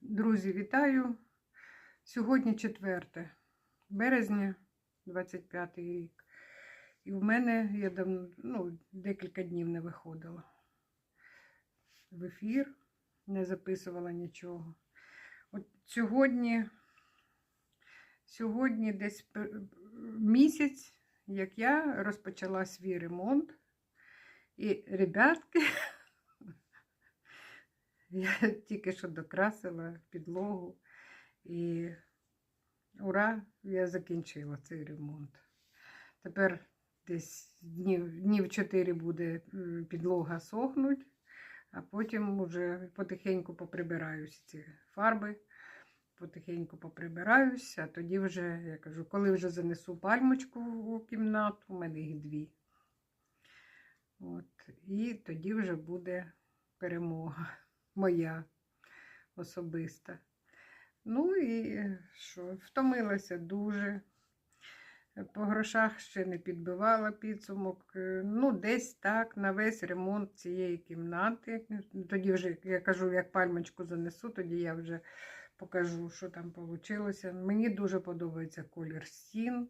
Друзі, вітаю! Сьогодні 4 березня, 25 рік. І в мене я давно, ну, декілька днів не виходила в ефір, не записувала нічого. От сьогодні, сьогодні десь місяць, як я розпочала свій ремонт. І, ребятки, я тільки що докрасила підлогу. І ура, я закінчила цей ремонт. Тепер десь днів, днів 4 буде підлога сохнуть, а потім вже потихеньку поприбираюсь ці фарби, потихеньку поприбираюсь, а тоді вже, я кажу, коли вже занесу пальмочку у кімнату, у мене їх дві. От, і тоді вже буде перемога моя особиста. Ну і е, що, втомилася дуже. По грошах ще не підбивала підсумок. Е, Ну, десь так, на весь ремонт цієї кімнати. Тоді вже, я кажу, як пальмочку занесу, тоді я вже покажу, що там вийшло. Мені дуже подобається колір стін.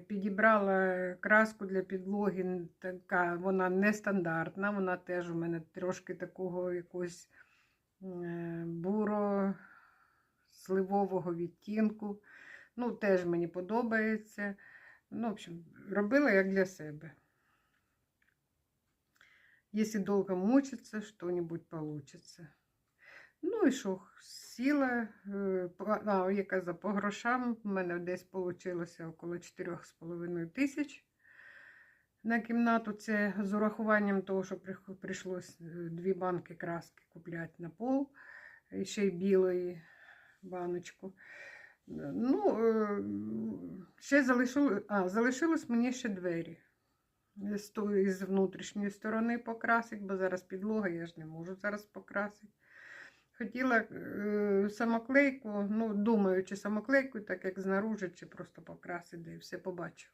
Підібрала краску для підлоги, така вона нестандартна, вона теж у мене трошки такого якогось е, буро сливового відтінку. Ну, теж мені подобається. Ну, в общем, робила як для себе. Якщо довго мучиться, що-небудь получится. Ну і що, сіла, е, а, я казала, по грошам в мене десь вийшло около 4,5 тисяч на кімнату. Це з урахуванням того, що прийшлось е, дві банки краски купляти на пол, і ще й білої баночку. Ну, е, ще залишилось, а, залишилось мені ще двері. З внутрішньої сторони покрасити, бо зараз підлога, я ж не можу зараз покрасити. Хотіла е, самоклейку, ну, думаю, чи самоклейку, так як знаружи, чи просто покрасити, і все побачу.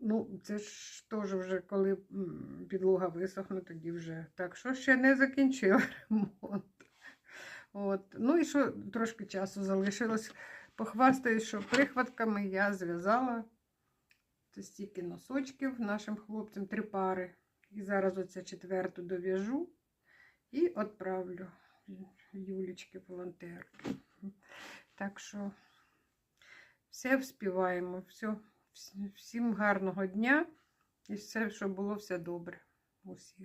Ну, це ж теж вже коли підлога висохне, тоді вже. Так що ще не закінчила ремонт. От. Ну і що трошки часу залишилось. Похвастаюсь, що прихватками я зв'язала це стільки носочків нашим хлопцям, три пари. І зараз оце четверту дов'яжу і відправлю Юлічки волонтерки. Так що все вспіваємо. Все, всім гарного дня і все, щоб було все добре. Усіх.